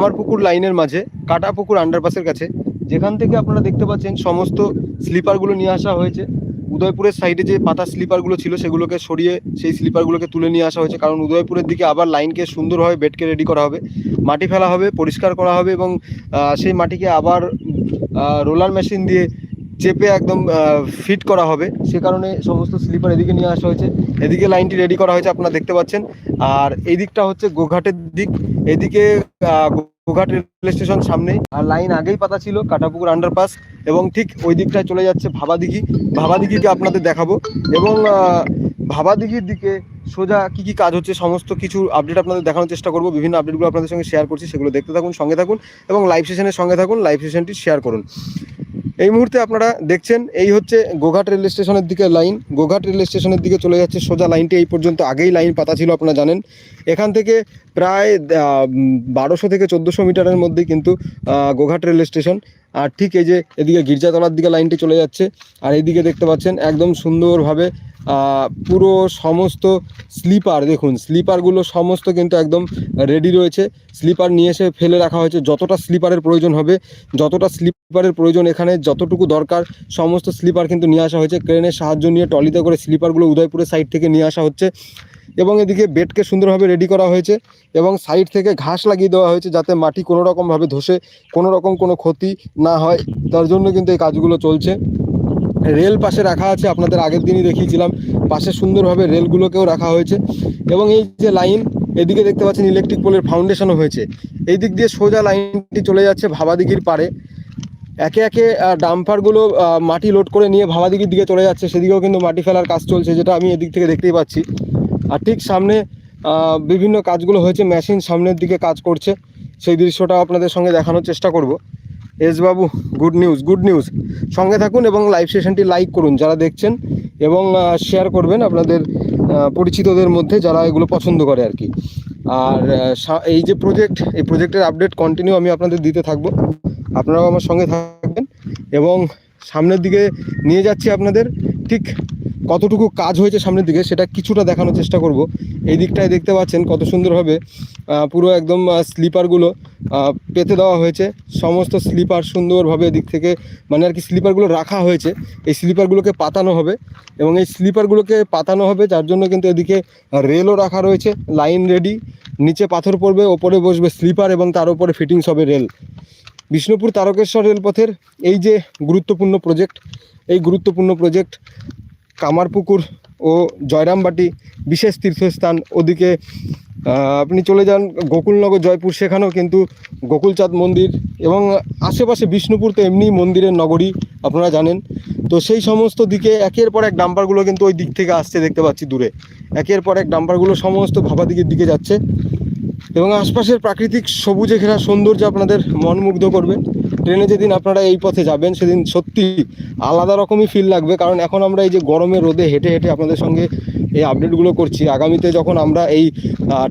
কামারপুকুর লাইনের মাঝে, কাটা পুকুর আন্ডারপাসের কাছে, যেখান থেকে আপনারা দেখতে পাচ্ছেন সমস্ত স্লিপারগুলো নিয়ে আসা হয়েছে। উদয়পুরের সাইডে যে পাতা স্লিপারগুলো ছিল, সেগুলোকে সরিয়ে সেই স্লিপারগুলোকে তুলে নিয়ে আসা হয়েছে। কারণ উদয়পুরের দিকে আবার লাইনকে সুন্দরভাবে বেডকে রেডি করা হবে। মাটি ফেলা হবে, পরিষ্কার করা হবে এবং সেই মাটিকে আবার রোলার মেশিন দিয়ে চেপে একদম ফিট করা হবে। সে কারণে সমস্ত স্লিপার এদিকে নিয়ে আসা হয়েছে। এদিকে লাইনটি রেডি করা হয়েছে, আপনারা দেখতে পাচ্ছেন। আর এই দিকটা হচ্ছে গোঘাটের দিক। এদিকে গোঘাট রেল স্টেশন সামনেই। আর লাইন আগেই পাতা ছিল, কাটাপুকুর আন্ডারপাস এবং ঠিক ওই দিকটায় চলে যাচ্ছে ভাবাদিঘি। ভাবাদিঘিকে আপনাদের দেখাবো এবং ভাবাদিঘির দিকে সোজা কি কি কাজ হচ্ছে, সমস্ত কিছু আপডেট আপনাদের দেখানোর চেষ্টা করব। বিভিন্ন আপডেটগুলো আপনাদের সঙ্গে শেয়ার করছি, সেগুলো দেখতে থাকুন, সঙ্গে থাকুন এবং লাইভ সেশনের সঙ্গে থাকুন লাইভ সেশনটি শেয়ার করুন। এই মুহূর্তে আপনারা দেখছেন, এই হচ্ছে গোঘাট রেল স্টেশনের দিকে লাইন। গোঘাট রেল স্টেশনের দিকে চলে যাচ্ছে সোজা লাইনটি, এই পর্যন্ত আগেই লাইন পাতা ছিল, আপনারা জানেন। এখান থেকে প্রায় বারোশো থেকে চোদ্দোশো মিটারের মধ্যে কিন্তু গোঘাট রেল স্টেশন। আর ঠিক এই যে এদিকে গির্জাতলার দিকে লাইনটি চলে যাচ্ছে, আর এইদিকে দেখতে পাচ্ছেন, একদম সুন্দরভাবে পুরো সমস্ত স্লিপার, দেখুন, স্লিপারগুলো সমস্ত কিন্তু একদম রেডি রয়েছে। স্লিপার নিয়ে এসে ফেলে রাখা হয়েছে। যতটা স্লিপারের প্রয়োজন হবে, যতটা স্লিপারের প্রয়োজন এখানে, যতটুকু দরকার, সমস্ত স্লিপার কিন্তু নিয়ে আসা হয়েছে। ক্রেনের সাহায্য নিয়ে টলিতে করে স্লিপারগুলো উদয়পুরের সাইড থেকে নিয়ে আসা হচ্ছে। এবং এদিকে বেডকে সুন্দরভাবে রেডি করা হয়েছে এবং সাইড থেকে ঘাস লাগিয়ে দেওয়া হয়েছে যাতে মাটি কোনো রকমভাবে ধসে কোনো রকম কোনো ক্ষতি না হয়। তার জন্য কিন্তু এই কাজগুলো চলছে। রেল পাশে রাখা আছে, আপনাদের আগের দিনই দেখিয়েছিলাম। পাশে সুন্দরভাবে রেলগুলোকেও রাখা হয়েছে। এবং এই যে লাইন, এদিকে দেখতে পাচ্ছেন ইলেকট্রিক পোলের ফাউন্ডেশনও হয়েছে। এই দিক দিয়ে সোজা লাইনটি চলে যাচ্ছে ভাবাদিঘির পারে একে একে ডাম্পারগুলো মাটি লোড করে নিয়ে ভাবাদিঘির দিকে চলে যাচ্ছে। সেদিকেও কিন্তু মাটি ফেলার কাজ চলছে, যেটা আমি এদিক থেকে দেখতেই পাচ্ছি। আর ঠিক সামনে বিভিন্ন কাজগুলো হয়েছে। মেশিন সামনের দিকে কাজ করছে। সেই দৃশ্যটা আপনাদের সঙ্গে দেখানোর চেষ্টা করব। এস বাবু গুড নিউজ গুড নিউজ সঙ্গে থাকুন এবং লাইভ সেশনটি লাইক করুন যারা দেখছেন এবং শেয়ার করবেন আপনাদের পরিচিতদের মধ্যে যারা এগুলো পছন্দ করে আর কি। আর এই যে প্রজেক্ট এই প্রজেক্টের আপডেট কন্টিনিউ আমি আপনাদের দিতে থাকব। আপনারাও আমার সঙ্গে থাকবেন এবং সামনের দিকে নিয়ে যাচ্ছি আপনাদের। ঠিক কতটুকু কাজ হয়েছে সামনের দিকে সেটা কিছুটা দেখানোর চেষ্টা করব। এই দিকটায় দেখতে পাচ্ছেন কত সুন্দরভাবে পুরো একদম স্লিপারগুলো পেতে দেওয়া হয়েছে। সমস্ত স্লিপার সুন্দরভাবে এদিক থেকে মানে আর কি স্লিপারগুলো রাখা হয়েছে। এই স্লিপারগুলোকে পাতানো হবে এবং এই স্লিপারগুলোকে পাতানো হবে, যার জন্য কিন্তু এদিকে রেলও রাখা রয়েছে, লাইন রেডি। নিচে পাথর পড়বে, ওপরে বসবে স্লিপার এবং তার উপরে ফিটিংস হবে রেল। বিষ্ণুপুর তারকেশ্বর রেলপথের এই যে গুরুত্বপূর্ণ প্রজেক্ট, এই গুরুত্বপূর্ণ প্রজেক্ট কামারপুকুর ও জয়রামবাটি বিশেষ তীর্থস্থান। ওদিকে আপনি চলে যান গোকুলনগর, জয়পুর। সেখানেও কিন্তু গোকুলচাঁদ মন্দির এবং আশেপাশে বিষ্ণুপুর তো এমনি মন্দিরের নগরী, আপনারা জানেন। তো সেই সমস্ত দিকে একের পর এক ডাম্পারগুলো কিন্তু ওই দিক থেকে আসছে, দেখতে পাচ্ছি দূরে। একের পর এক ডাম্পারগুলো সমস্ত ভাবাদিঘির দিকে যাচ্ছে। এবং আশপাশের প্রাকৃতিক সবুজে ঘেরা সৌন্দর্য আপনাদের মন মুগ্ধ করবে। ট্রেনে যেদিন আপনারা এই পথে যাবেন, সেদিন সত্যি আলাদা রকমই ফিল লাগবে। কারণ এখন আমরা এই যে গরমে রোদে হেঁটে হেঁটে আপনাদের সঙ্গে এই আপডেটগুলো করছি। আগামীতে যখন আমরা এই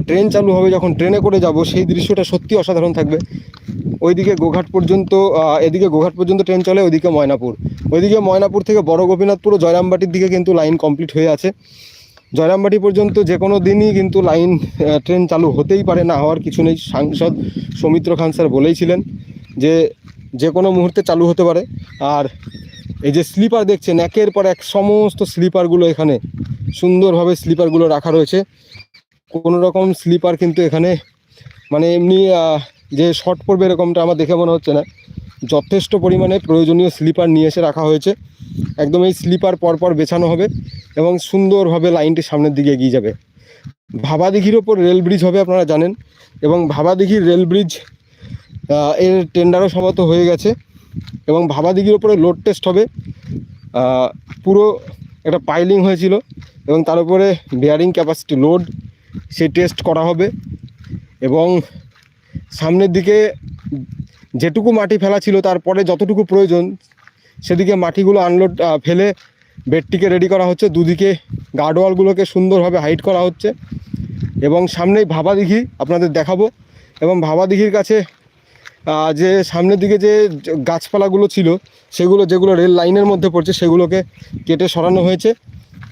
ট্রেন চালু হবে, যখন ট্রেনে করে যাব, সেই দৃশ্যটা সত্যি অসাধারণ থাকবে। ওইদিকে গোঘাট পর্যন্ত এদিকে গোঘাট পর্যন্ত ট্রেন চলে, ওইদিকে ময়নাপুর। ওইদিকে ময়নাপুর থেকে বড় গোপীনাথপুর ও জয়রামবাটির দিকে কিন্তু লাইন কমপ্লিট হয়ে আছে। জয়রামবাটি পর্যন্ত যে কোনো দিনই কিন্তু লাইন ট্রেন চালু হতেই পারে না হওয়ার কিছু নেই। সাংসদ সৌমিত্র খান স্যার বলেইছিলেন যে যে কোনো মুহূর্তে চালু হতে পারে। আর এই যে স্লিপার দেখছেন, একের পর এক সমস্ত স্লিপারগুলো এখানে সুন্দরভাবে স্লিপারগুলো রাখা রয়েছে। কোনো রকম স্লিপার কিন্তু এখানে মানে এমনি যে শর্ট পড়বে এরকমটা আমার দেখে মনে হচ্ছে না। যথেষ্ট পরিমাণে প্রয়োজনীয় স্লিপার নিয়ে এসে রাখা হয়েছে। একদম এই স্লিপার পরপর বেছানো হবে এবং সুন্দরভাবে লাইনটি সামনের দিকে এগিয়ে যাবে। ভাবাদিঘির ওপর রেল ব্রিজ হবে আপনারা জানেন এবং ভাবাদিঘির রেল ব্রিজের টেন্ডারও সম্মত হয়ে গেছে এবং ভাবাদিঘির ওপরে লোড টেস্ট হবে। পুরো একটা পাইলিং হয়েছিল এবং তার উপরে বেয়ারিং ক্যাপাসিটি লোড সেই টেস্ট করা হবে এবং সামনের দিকে যেটুকু মাটি ফেলা ছিল তারপরে যতটুকু প্রয়োজন, সেদিকে মাটিগুলো আনলোড ফেলে বেডটিকে রেডি করা হচ্ছে। দুদিকে গার্ডওয়ালগুলোকে সুন্দরভাবে হাইট করা হচ্ছে। এবং সামনেই ভাবাদিঘি আপনাদের দেখাবো। এবং ভাবাদিঘির কাছে যে সামনের দিকে যে গাছপালাগুলো ছিল, সেগুলো, যেগুলো রেল লাইনের মধ্যে পড়ছে, সেগুলোকে কেটে সরানো হয়েছে।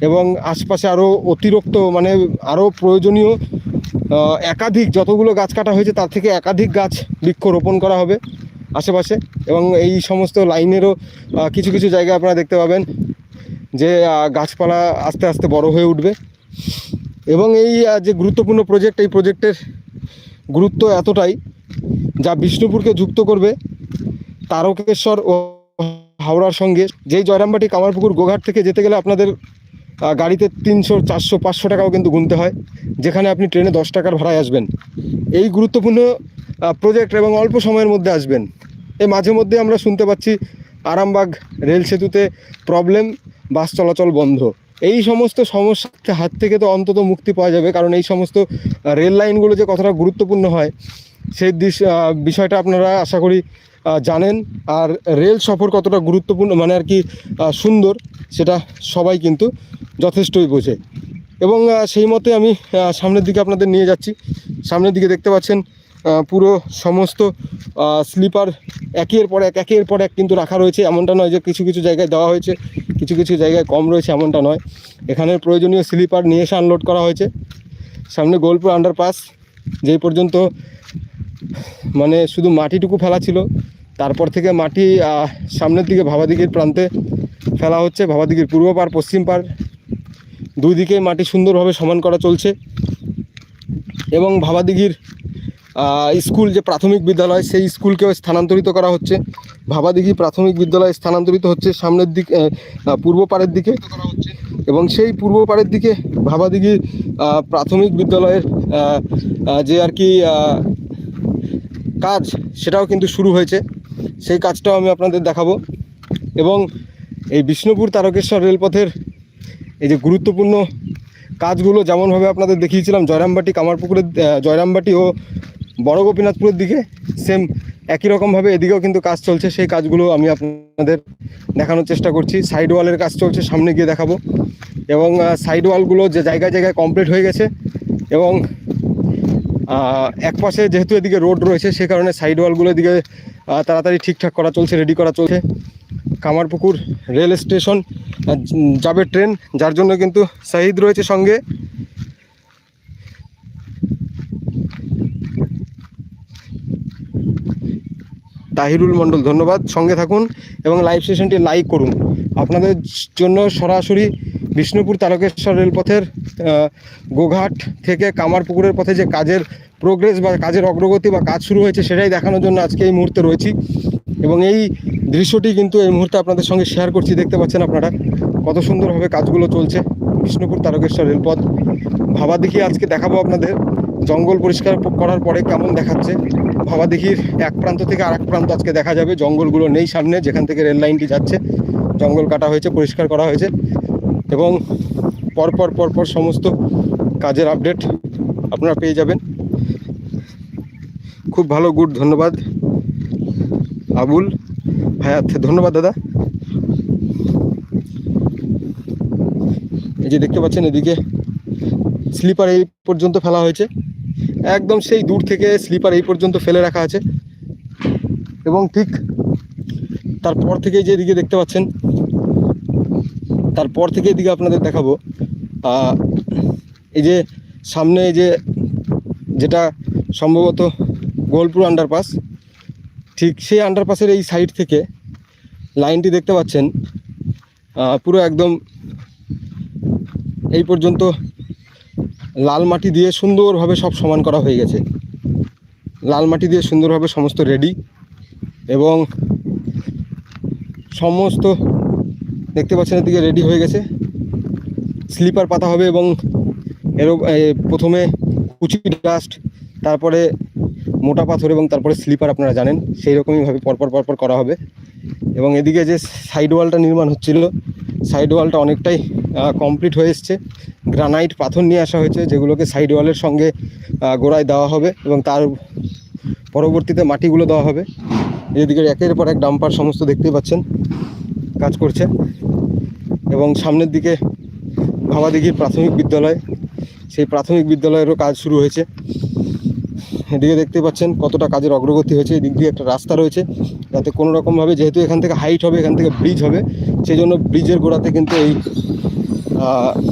এবং আশপাশে আরও অতিরিক্ত মানে আরও প্রয়োজনীয় একাধিক যতগুলো গাছ কাটা হয়েছে, তার থেকে একাধিক গাছ বৃক্ষ রোপণ করা হবে আশেপাশে এবং এই সমস্ত লাইনেরও কিছু কিছু জায়গায় আপনারা দেখতে পাবেন যে গাছপালা আস্তে আস্তে বড় হয়ে উঠবে এবং এই যে গুরুত্বপূর্ণ প্রজেক্ট এই প্রজেক্টের গুরুত্ব এতটাই যা বিষ্ণুপুরকে যুক্ত করবে তারকেশ্বর ও হাওড়ার সঙ্গে। যেই জয়রামবাটি কামারপুকুর গোঘাট থেকে যেতে গেলে আপনাদের গাড়িতে তিনশো, চারশো, পাঁচশো টাকাও কিন্তু গুনতে হয়। যেখানে আপনি ট্রেনে দশ টাকার ভাড়ায় আসবেন। এই গুরুত্বপূর্ণ প্রজেক্ট এবং অল্প সময়ের মধ্যে আসবেন। এই মাঝে মধ্যে আমরা শুনতে পাচ্ছি, আরামবাগ রেল সেতুতে প্রবলেম বাস চলাচল বন্ধ। এই সমস্ত সমস্যার হাত থেকে তো অন্তত মুক্তি পাওয়া যাবে, কারণ এই সমস্ত রেল লাইনগুলো যে কতটা গুরুত্বপূর্ণ হয়, সেই বিষয়টা আপনারা আশা করি জানেন, আর রেল সফর কতটা গুরুত্বপূর্ণ মানে আর কি সুন্দর, সেটা সবাই কিন্তু যথেষ্টই বোঝে। এবং সেই মতে আমি সামনের দিকে আপনাদের নিয়ে যাচ্ছি। সামনের দিকে দেখতে পাচ্ছেন পুরো সমস্ত স্লিপার একের পর এক, একের পর এক কিন্তু রাখা রয়েছে। এমনটা নয় যে কিছু কিছু জায়গায় দেওয়া হয়েছে, কিছু কিছু জায়গায় কম রয়েছে, এমনটা নয়। এখানে প্রয়োজনীয় স্লিপার নিয়ে এসে আনলোড করা হয়েছে। সামনে গোলপুর আন্ডারপাস, যেই পর্যন্ত মানে শুধু মাটিটুকু ফেলা ছিল। তারপর থেকে মাটি সামনের দিকে ভাবাদিঘির প্রান্তে ফেলা হচ্ছে। ভাবাদিঘির পূর্ব পার পশ্চিম পার দুই দিকে মাটি সুন্দরভাবে সমান করা চলছে। এবং ভাবাদিঘির স্কুল যে প্রাথমিক বিদ্যালয়, সেই স্কুলকেও স্থানান্তরিত করা হচ্ছে। ভাবাদিঘি প্রাথমিক বিদ্যালয় স্থানান্তরিত হচ্ছে সামনের দিক পূর্ব পাড়ের দিকে। এবং সেই পূর্ব পাড়ের দিকে ভাবাদিঘি প্রাথমিক বিদ্যালয়ের যে আর কি কাজ সেটাও কিন্তু শুরু হয়েছে। সেই কাজটাও আমি আপনাদের দেখাবো। এবং এই বিষ্ণুপুর তারকেশ্বর রেলপথের এই যে গুরুত্বপূর্ণ কাজগুলো যেমনভাবে আপনাদের দেখিয়েছিলাম, জয়রামবাটি, কামারপুকুরের জয়রামবাটি ও বড় গোপীনাথপুরের দিকে সেম একই রকমভাবে এদিকেও কিন্তু কাজ চলছে। সেই কাজগুলো আমি আপনাদের দেখানোর চেষ্টা করছি। সাইড ওয়ালের কাজ চলছে, সামনে গিয়ে দেখাবো। এবং সাইড ওয়ালগুলো যে জায়গায় জায়গায় কমপ্লিট হয়ে গেছে। এবং আহ, এক পাশে যেহেতু এদিকে রোড রয়েছে সে কারণে সাইড ওয়ালগুলো এদিকে তাড়াতাড়ি ঠিকঠাক করা চলছে রেডি করা চলছে। কামারপুকুর রেল স্টেশন যাবে ট্রেন যার জন্য কিন্তু শাহিদ রয়েছে সঙ্গে। তাহিরুল মণ্ডল ধন্যবাদ সঙ্গে থাকুন এবং লাইভ সেশনটি লাইক করুন। আপনাদের জন্য সরাসরি বিষ্ণুপুর তারকেশ্বর রেলপথের গোঘাট থেকে কামারপুকুরের পথে যে কাজের প্রোগ্রেস বা কাজের অগ্রগতি বা কাজ শুরু হয়েছে সেটাই দেখানোর জন্য আজকে এই মুহূর্তে রয়েছি। এবং এই দৃশ্যটি কিন্তু এই মুহূর্তে আপনাদের সঙ্গে শেয়ার করছি, দেখতে পাচ্ছেন আপনারা কত সুন্দরভাবে কাজগুলো চলছে বিষ্ণুপুর তারকেশ্বর রেলপথ। ভাবা দেখি আজকে দেখাবো আপনাদের, জঙ্গল পরিষ্কার করার পরে কেমন দেখাচ্ছে। ভাবা দেখির এক প্রান্ত থেকে আরেক প্রান্ত আজকে দেখা যাবে, জঙ্গলগুলো নেই সামনে, যেখান থেকে রেল লাইনটি যাচ্ছে, জঙ্গল কাটা হয়েছে, পরিষ্কার করা হয়েছে। এবং পরপর পরপর সমস্ত কাজের আপডেট আপনারা পেয়ে যাবেন। খুব ভালো গুড ধন্যবাদ। আবুল হায়াত, ধন্যবাদ দাদা। এই যে দেখতে পাচ্ছেন, এদিকে স্লিপার এই পর্যন্ত ফেলা হয়েছে। একদম সেই দূর থেকে স্লিপার এই পর্যন্ত ফেলে রাখা আছে। এবং ঠিক তারপর থেকে যে এদিকে দেখতে পাচ্ছেন তারপর থেকে এদিকে আপনাদের দেখাবো। এই যে সামনে এই যে যেটা সম্ভবত গোলপুর আন্ডারপাস ঠিক সেই আন্ডারপাসের এই সাইড থেকে লাইনটি দেখতে পাচ্ছেন। পুরো একদম এই পর্যন্ত লাল মাটি দিয়ে সুন্দরভাবে সব সমান করা হয়ে গেছে। লাল মাটি দিয়ে সুন্দরভাবে সমস্ত রেডি এবং সমস্ত দেখতে পাচ্ছেন, এদিকে রেডি হয়ে গেছে। স্লিপার পাতা হবে এবং এর প্রথমে কুচি ডাস্ট তারপরে মোটা পাথর এবং তারপরে স্লিপার আপনারা জানেন সেই রকমইভাবে পরপর পরপর করা হবে। এবং এদিকে যে সাইড ওয়ালটা নির্মাণ হচ্ছিল সাইড ওয়ালটা অনেকটাই কমপ্লিট হয়ে এসছে। গ্রানাইট পাথর নিয়ে আসা হয়েছে, যেগুলোকে সাইড ওয়ালের সঙ্গে গোড়ায় দেওয়া হবে এবং তার পরবর্তীতে মাটিগুলো দেওয়া হবে। এদিকে একের পর এক ডাম্পার সমস্ত দেখতেই পাচ্ছেন, কাজ করছে। এবং সামনের দিকে ভাবাদিঘির প্রাথমিক বিদ্যালয়। সেই প্রাথমিক বিদ্যালয়েরও কাজ শুরু হয়েছে। এদিকে দেখতে পাচ্ছেন কতটা কাজের অগ্রগতি হয়েছে। এদিক দিয়ে একটা রাস্তা রয়েছে। যাতে কোনো রকমভাবে যেহেতু এখান থেকে হাইট হবে, এখান থেকে ব্রিজ হবে সেই জন্য ব্রিজের গোড়াতে কিন্তু এই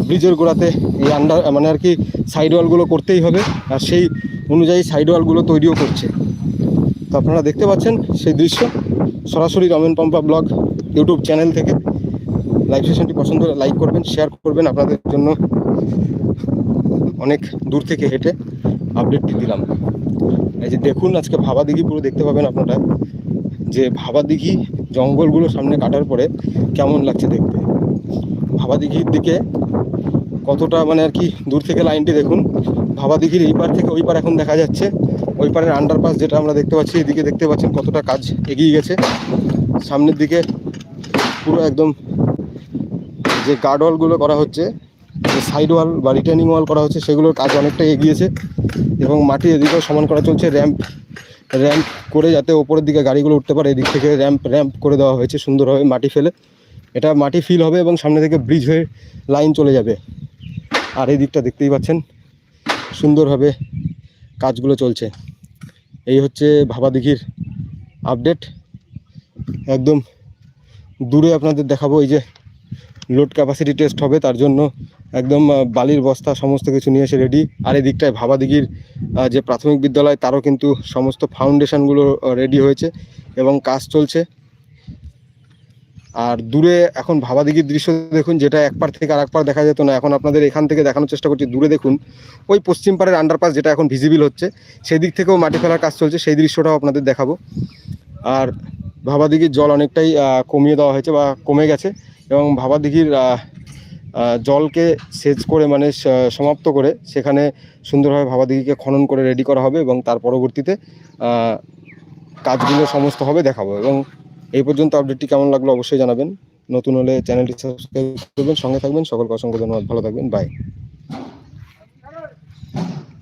ব্রিজের গোড়াতে এই আন্ডার মানে আর কি সাইড ওয়ালগুলো করতেই হবে। আর সেই অনুযায়ী সাইড ওয়ালগুলো তৈরিও করছে। তো আপনারা দেখতে পাচ্ছেন সেই দৃশ্য। সরাসরি Ramen Pampa blog YouTube channel থেকে। লাইভ সেশনটি পছন্দ হলে লাইক করবেন শেয়ার করবেন। আপনাদের জন্য অনেক দূর থেকে হেঁটে আপডেটটি দিলাম। এই যে দেখুন, আজকে ভাবা দিঘি পুরো দেখতে পাবেন আপনারা। যে ভাবা দিঘি জঙ্গলগুলো সামনে কাটার পরে কেমন লাগছে দেখতে। ভাবা দিঘির দিকে কতটা মানে আর কি দূর থেকে লাইনটি দেখুন। ভাবা দিঘির এই পার থেকে ওই পার এখন দেখা যাচ্ছে। ওই পারের আন্ডারপাস যেটা আমরা দেখতে পাচ্ছি, এদিকে দেখতে পাচ্ছেন কতটা কাজ এগিয়ে গেছে। সামনের দিকে পুরো একদম যে গার্ড ওয়ালগুলো করা হচ্ছে, যে সাইড ওয়াল বা রিটার্নিং ওয়াল করা হচ্ছে, সেগুলোর কাজ অনেকটা এগিয়েছে এবং মাটি এদিকেও সমান করা চলছে। র্যাম্প র্যাম্প করে যাতে ওপরের দিকে গাড়িগুলো উঠতে পারে, এদিক থেকে র্যাম্প র্যাম্প করে দেওয়া হয়েছে সুন্দরভাবে মাটি ফেলে। এটা মাটি ফিল হবে এবং সামনে থেকে ব্রিজ হয়ে লাইন চলে যাবে। আর এই দিকটা দেখতেই পাচ্ছেন, সুন্দরভাবে কাজগুলো চলছে। এই হচ্ছে ভাবাদিঘির আপডেট একদম দূরে আপনাদের দেখাবো, এই যে লোড ক্যাপাসিটি টেস্ট হবে, তার জন্য একদম বালির বস্তা সমস্ত কিছু নিয়ে এসে রেডি আর এই দিকটায় ভাবাদিঘির যে প্রাথমিক বিদ্যালয়, তারও কিন্তু সমস্ত ফাউন্ডেশনগুলো রেডি হয়েছে এবং কাজ চলছে। আর দূরে এখন ভাবাদিঘির দৃশ্য দেখুন, যেটা এক পার থেকে আর এক পার দেখা যেত না, এখন আপনাদের এখান থেকে দেখানোর চেষ্টা করছি, দূরে দেখুন। ওই পশ্চিম পাড়ের আন্ডারপাস যেটা এখন ভিজিবল হচ্ছে সেই দিক থেকেও মাটি ফেলার কাজ চলছে, সেই দৃশ্যটাও আপনাদের দেখাবো। আর ভাবাদিঘির জল অনেকটাই কমিয়ে দেওয়া হয়েছে বা কমে গেছে। এবং ভাবাদিঘির জলকে সেচ করে মানে সমাপ্ত করে সেখানে সুন্দরভাবে ভাবাদিঘিকে খনন করে রেডি করা হবে এবং তার পরবর্তীতে কাজগুলো সমস্ত হবে দেখাবো। এবং এই পর্যন্ত আপডেটটি কেমন লাগল অবশ্যই জানাবেন। নতুন হলে চ্যানেলটি সাবস্ক্রাইব করবেন, সঙ্গে থাকবেন। সকলকে অসংখ্য ধন্যবাদ। ভালো থাকবেন। বাই